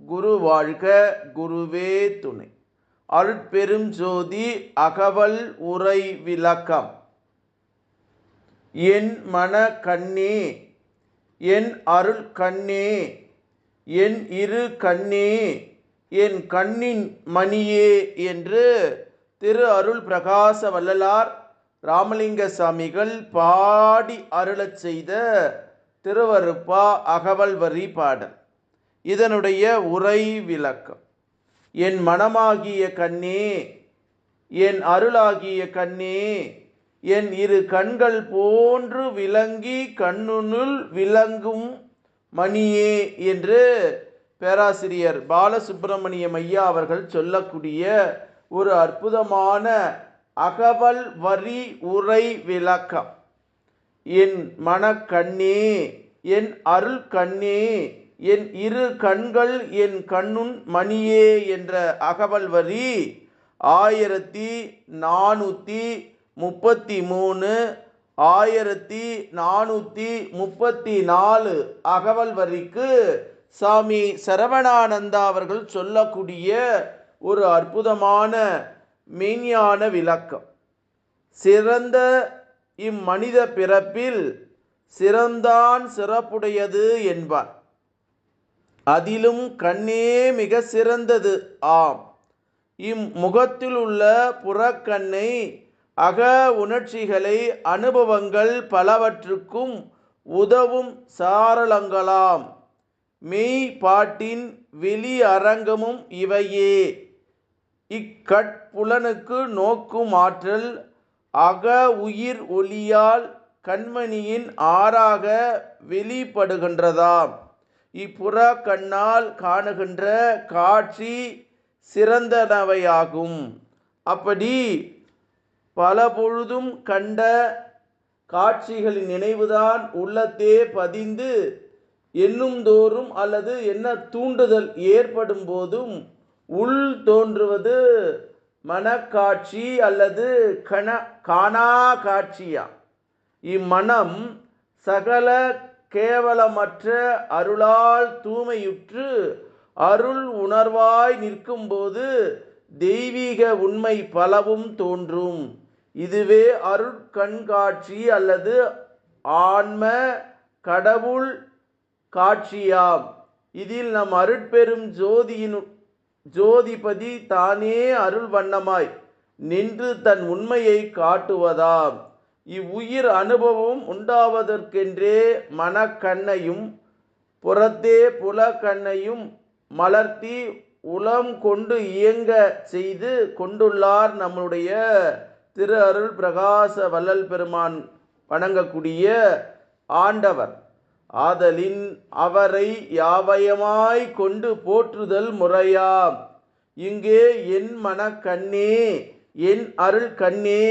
குரு வாழ்க குருவே துணை. அருட்பெரும் ஜோதி அகவல் உரை விளக்கம். என் மன கண்ணே என் அருள் கண்ணே என் இரு கண்ணே என் கண்ணின் மணியே என்று திரு அருள் பிரகாச வள்ளலார் ராமலிங்க சாமிகள் பாடி அருளச் செய்த திருவருப்பா அகவல் வரி பாடல். இதனுடைய உரை விளக்கம். என் மனமாகிய கண்ணே என் அருளாகிய கண்ணே என் இரு கண்கள் போன்று விளங்கி கண்ணுனுள் விளங்கும் மணியே என்று பேராசிரியர் பாலசுப்பிரமணியம் ஐயா அவர்கள் சொல்லக்கூடிய ஒரு அற்புதமான அகவல் வரி உரை விளக்கம். என் மனக்கண்ணே என் அருள் கண்ணே என் இரு கண்கள் என் கண்ணுன் மணியே என்ற அகவல் வரி ஆயிரத்தி நானூற்றி முப்பத்தி மூணு ஆயிரத்தி நானூற்றி முப்பத்தி நாலு அகவல் வரிக்கு சாமி சரவணானந்தா அவர்கள் சொல்லக்கூடிய ஒரு அற்புதமான மெய்ஞான விளக்கம். சிறந்த இம்மனித பிறப்பில் சிறந்தான் சிறப்புடையது என்பார். அதிலும் கண்ணே மிக சிறந்தது. ஆம். இம்முகத்தில் உள்ள புறக்கண்ணை அக உணர்ச்சிகளை அனுபவங்கள் பலவற்றுக்கும் உதவும் சாரளங்களாம் மெய் பாட்டின் வெளி அரங்கமும் இவையே. இக்கட்புலனுக்கு நோக்கும் ஆற்றல் அக உயிர் ஒளியால் கண்மணியின் ஆறாக வெளிப்படுகின்றதாம். இப்புற கண்ணால் காணுகின்ற காட்சி சிறந்தனவையாகும். அப்படி பல பொழுதும் கண்ட காட்சிகளின் நினைவுதான் உள்ளத்தே பதிந்து எண்ணும் தோறும் அல்லது என்ன தூண்டுதல் ஏற்படும் போதும் உள் தோன்றுவது மனக்காட்சி அல்லது கண காணா காட்சியா. இம்மனம் சகல கேவலமற்ற அருளால் தூய்மையுற்று அருள் உணர்வாய் நிற்கும்போது தெய்வீக உண்மை பலவும் தோன்றும். இதுவே அருட்கண்காட்சி அல்லது ஆன்ம கடவுள் காட்சியாம். இதில் நம் அருட்பெரும் ஜோதியின் ஜோதிபதி தானே அருள் வண்ணமாய் நின்று தன் உண்மையை காட்டுவதாம். இவ்வுயிர் அனுபவம் உண்டாவதற்கென்றே மனக்கண்ணையும் புறத்தே புலக்கண்ணையும் மலர்த்தி உளம் கொண்டு இயங்க செய்து கொண்டுள்ளார் நம்முடைய திரு அருள் பிரகாச வல்லல் பெருமான் வணங்கக்கூடிய ஆண்டவர். ஆதலின் அவரை யாவயமாய் கொண்டு போற்றுதல் முறையாம். இங்கே என் மனக்கண்ணே என் அருள் கண்ணே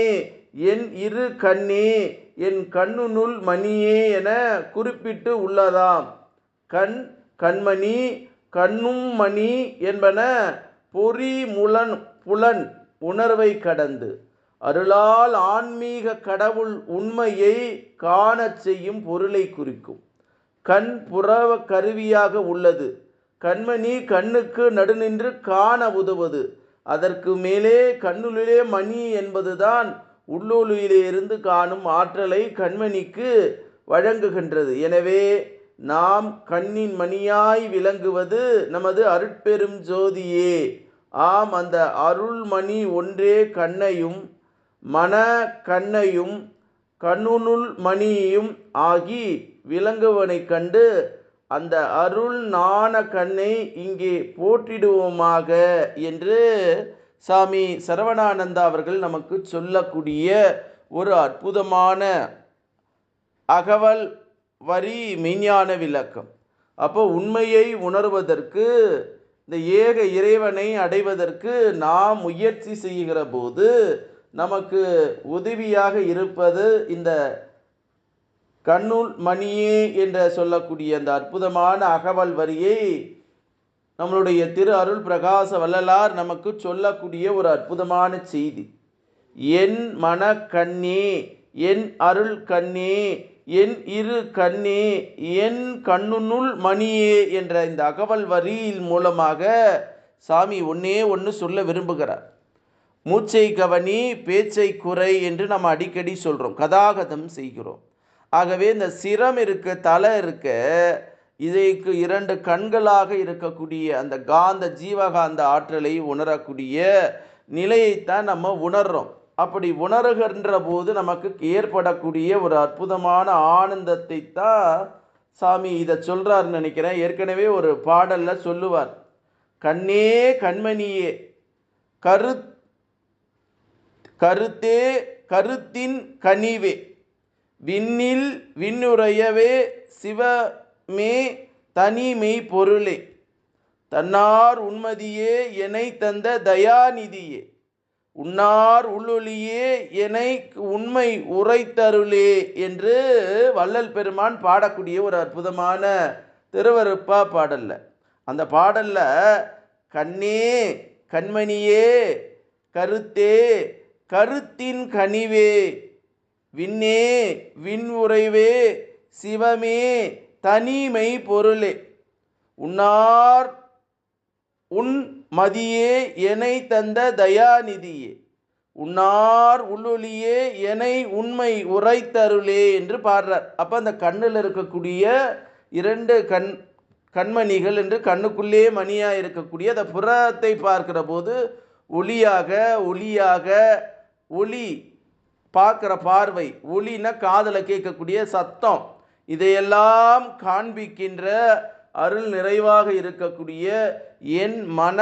என் இரு கண்ணே என் கண்ணுனுள் மணியே என குறிப்பிட்டு உள்ளதாம். கண் கண்மணி கண்ணும் மணி என்பன பொறி முலன் புலன் உணர்வை கடந்து. அருளால் ஆன்மீக கடவுள் உண்மையை காணச் செய்யும் பொருளை குறிக்கும். கண் புறவ கருவியாக உள்ளது. கண்மணி கண்ணுக்கு நடுநின்று காண உதவுவது. அதற்கு மேலே கண்ணுளிலே மணி என்பதுதான் உள்ளொலியிலிருந்து காணும் ஆற்றலை கண்மணிக்கு வழங்குகின்றது. எனவே நாம் கண்ணின் மணியாய் விளங்குவது நமது அருட்பெரும் ஜோதியே. ஆம் அந்த அருள்மணி ஒன்றே கண்ணையும் மன கண்ணையும் கண்ணுனுள் மணியையும் ஆகி விளங்குவனைக் கண்டு அந்த அருள் நாண கண்ணை இங்கே போற்றிடுவோமாக என்று சாமி சரவணானந்தா அவர்கள் நமக்கு சொல்லக்கூடிய ஒரு அற்புதமான அகவல் வரி மெய்ஞான விளக்கம். அப்போ உண்மையை உணர்வதற்கு இந்த ஏக இறைவனை அடைவதற்கு நாம் முயற்சி செய்கிற போது நமக்கு உதவியாக இருப்பது இந்த கண்ணுள் மணியே என்ற சொல்லக்கூடிய அந்த அற்புதமான அகவல் வரியை நம்மளுடைய திரு அருள் பிரகாச வள்ளலார் நமக்கு சொல்லக்கூடிய ஒரு அற்புதமான செய்தி. என் மன கண்ணே என் அருள் கண்ணே என் இரு கண்ணே என் கண்ணுனுள் மணியே என்ற இந்த அகவல் வரியின் மூலமாக சாமி ஒன்னே ஒன்று சொல்ல விரும்புகிறார். மூச்சை கவனி பேச்சை குறை என்று நம்ம அடிக்கடி சொல்கிறோம் கதாகதம் செய்கிறோம். ஆகவே இந்த சிரம் இருக்க தலை இருக்க இதைக்கு இரண்டு கண்களாக இருக்கக்கூடிய அந்த காந்த ஜீவகாந்த ஆற்றலை உணரக்கூடிய நிலையைத்தான் நம்ம உணர்றோம். அப்படி உணர்கின்ற போது நமக்கு ஏற்படக்கூடிய ஒரு அற்புதமான ஆனந்தத்தை தான் சாமி இதை சொல்றாருன்னு நினைக்கிறேன். ஏற்கனவே ஒரு பாடலில் சொல்லுவார் கண்ணே கண்மணியே கரு கருத்தே கருத்தின் கனிவே விண்ணில் விண்ணுரையவே சிவ மே தனி மெய் பொருளே. தன்னார் உண்மதியே எனை தந்த தயாநிதியே. உன்னார் உள்ளொளியே எனை உண்மை உரைத்தருளே என்று வள்ளல் பெருமான் பாடக்கூடிய ஒரு அற்புதமான திருவருப்பா பாடல்ல. அந்த பாடல்ல கண்ணே கண்மணியே கருத்தே கருத்தின் கனிவே விண்ணே விண் உறைவே சிவமே தனிமை பொருளே. உன்னார் உன் மதியே எனை தந்த தயாநிதியே. உன்னார் உள்ளொளியே எனை உண்மை உரைத்தருளே என்று பாடுறார். அப்போ அந்த கண்ணில் இருக்கக்கூடிய இரண்டு கண் கண்மணிகள் என்று கண்ணுக்குள்ளே மணியாக இருக்கக்கூடிய அந்த புறத்தை பார்க்கிற போது ஒளியாக ஒளியாக ஒளி பார்க்குற பார்வை ஒளின்னா காதில் கேட்கக்கூடிய சத்தம். இதையெல்லாம் காண்பிக்கின்ற அருள் நிறைவாக இருக்கக்கூடிய என் மன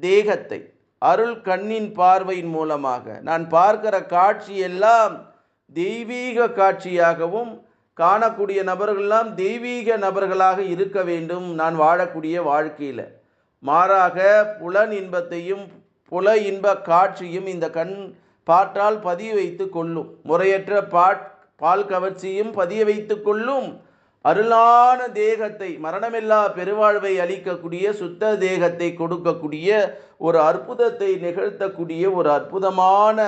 தேகத்தை அருள் கண்ணின் பார்வையின் மூலமாக. நான் பார்க்கிற காட்சி எல்லாம் தெய்வீக காட்சியாகவும் காணக்கூடிய நபர்கள்லாம் தெய்வீக நபர்களாக இருக்க வேண்டும் நான் வாழக்கூடிய வாழ்க்கையில். மாறாக புலன் இன்பத்தையும் புல இன்ப காட்சியும் இந்த கண் பாற்றால் பதிய வைத்து கொள்ளும். முறையற்ற பாட் பால் கவர்ச்சியும் பதிய வைத்து கொள்ளும் அருளான தேகத்தை மரணமில்லா பெருவாழ்வை அளிக்கக்கூடிய சுத்த தேகத்தை கொடுக்கக்கூடிய ஒரு அற்புதத்தை நிகழ்த்தக்கூடிய ஒரு அற்புதமான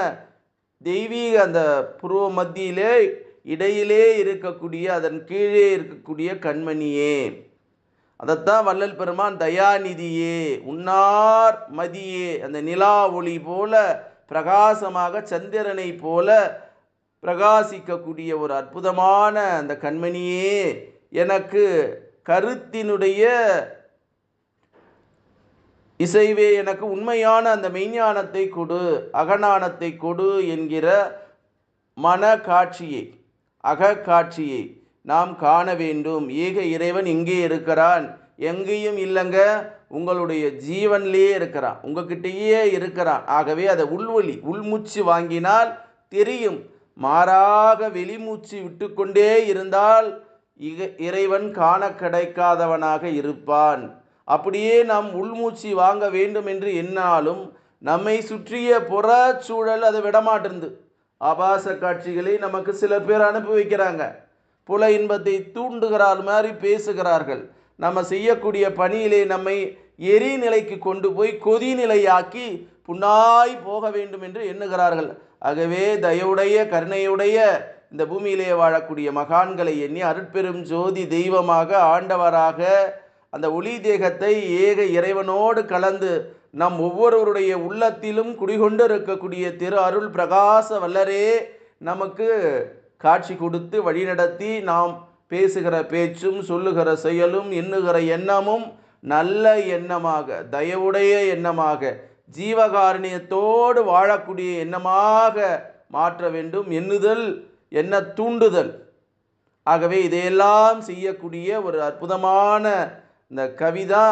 தெய்வீக அந்த புருவ மத்தியிலே இடையிலே இருக்கக்கூடிய அதன் கீழே இருக்கக்கூடிய கண்மணியே. அதைத்தான் வள்ளல் பெருமான் தயாநிதியே உன்னார் மதியே. அந்த நிலா ஒளி போல பிரகாசமாக சந்திரனை போல பிரகாசிக்கக்கூடிய ஒரு அற்புதமான அந்த கண்மணியே எனக்கு கருத்தினுடைய இசைவே எனக்கு உண்மையான அந்த மெய்ஞானத்தை கொடு அகநாணத்தை கொடு என்கிற மன காட்சியை அகக்காட்சியை நாம் காண வேண்டும். ஏக இறைவன் இங்கே இருக்கிறான். எங்கேயும் இல்லைங்க. உங்களுடைய ஜீவன்லேயே இருக்கிறான். உங்ககிட்டயே இருக்கிறான். ஆகவே அதை உள்வொலி உள்மூச்சு வாங்கினால் தெரியும். மாறாக வெளிமூச்சு விட்டுக்கொண்டே இருந்தால் இறைவன் காண கிடைக்காதவனாக இருப்பான். அப்படியே நாம் உள்மூச்சு வாங்க வேண்டும் என்று எண்ணாலும் நம்மை சுற்றிய புற சூழல் அதை விடமாட்டிருந்து ஆபாச காட்சிகளை நமக்கு சில பேர் அனுப்பி வைக்கிறாங்க. புல இன்பத்தை தூண்டுகிறார் மாதிரி பேசுகிறார்கள். நம்ம செய்யக்கூடிய பணியிலே நம்மை எரிநிலைக்கு கொண்டு போய் கொதிநிலையாக்கி புண்ணாய் போக வேண்டும் என்று எண்ணுகிறார்கள். ஆகவே தயவுடைய கருணையுடைய இந்த பூமியிலே வாழக்கூடிய மகான்களை எண்ணி அருட்பெரும் ஜோதி தெய்வமாக ஆண்டவராக அந்த ஒளி தேகத்தை ஏக இறைவனோடு கலந்து நம் ஒவ்வொருவருடைய உள்ளத்திலும் குடிகொண்டு இருக்கக்கூடிய திரு அருள் பிரகாச வல்லரே நமக்கு காட்சி கொடுத்து வழிநடத்தி நாம் பேசுகிற பேச்சும் சொல்லுகிற செயலும் எண்ணுகிற எண்ணமும் நல்ல எண்ணமாக தயவுடைய எண்ணமாக ஜீவகாரணியத்தோடு வாழக்கூடிய எண்ணமாக மாற்ற வேண்டும். எண்ணுதல் எண்ண தூண்டுதல். ஆகவே இதையெல்லாம் செய்யக்கூடிய ஒரு அற்புதமான இந்த கவிதா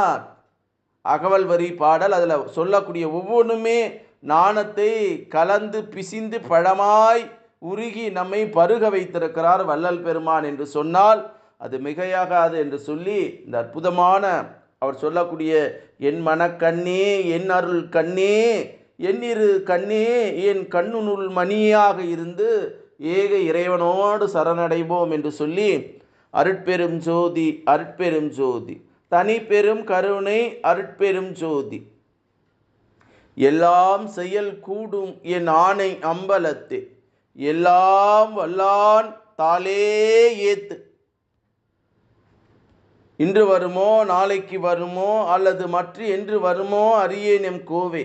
அகவல் வரி பாடல். அதில் சொல்லக்கூடிய ஒவ்வொன்றுமே நாணத்தை கலந்து பிசிந்து பழமாய் உருகி நம்மை பருக வைத்திருக்கிறார் வள்ளல் பெருமான் என்று சொன்னால் அது மிகையாகாது என்று சொல்லி இந்த அற்புதமான அவர் சொல்லக்கூடிய என் மனக்கண்ணே என் அருள் கண்ணே என் இரு கண்ணே என் கண்ணுனுள் மணியாக இருந்து ஏக இறைவனோடு சரணடைவோம் என்று சொல்லி அருட்பெரும் ஜோதி அருட்பெரும் ஜோதி தனி பெரும் கருணை அருட்பெரும் ஜோதி எல்லாம் செயல் கூடும் என் ஆணை அம்பலத்தே எல்லாம் வல்லான் தாளே ஏத்து இன்று வருமோ நாளைக்கு வருமோ அல்லது மற்ற என்று வருமோ அறியேன் எம் கோவே.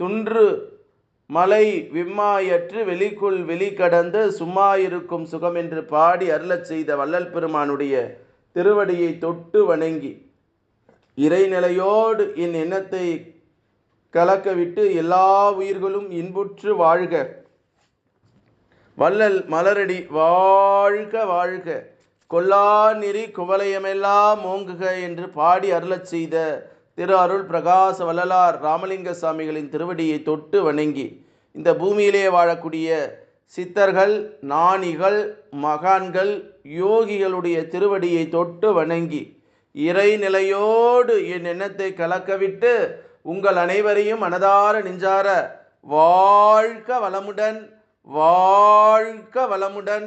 துன்று மலை விம்மாயற்று வெளிக்குள் வெளி கடந்து சும்மா இருக்கும் சுகம் என்று பாடி அருளச் செய்த வள்ளல் பெருமானுடைய திருவடியை தொட்டு வணங்கி இறைநிலையோடு என் எண்ணத்தை கலக்கவிட்டு எல்லா உயிர்களும் இன்புற்று வாழ்க. வள்ளல் மலரடி வாழ்க வாழ்க. கொல்லா நெறி குவலயமெல்லாம் ஓங்குக என்று பாடி அருளச் செய்த திரு அருள் பிரகாச வள்ளலார் ராமலிங்க சாமிகளின் திருவடியை தொட்டு வணங்கி இந்த பூமியிலே வாழக்கூடிய சித்தர்கள் நாணிகள் மகான்கள் யோகிகளுடைய திருவடியை தொட்டு வணங்கி இறைநிலையோடு என் எண்ணத்தை கலக்கவிட்டு உங்கள் அனைவரையும் மனதார நெஞ்சார வாழ்க வளமுடன் வாழ்க வளமுடன்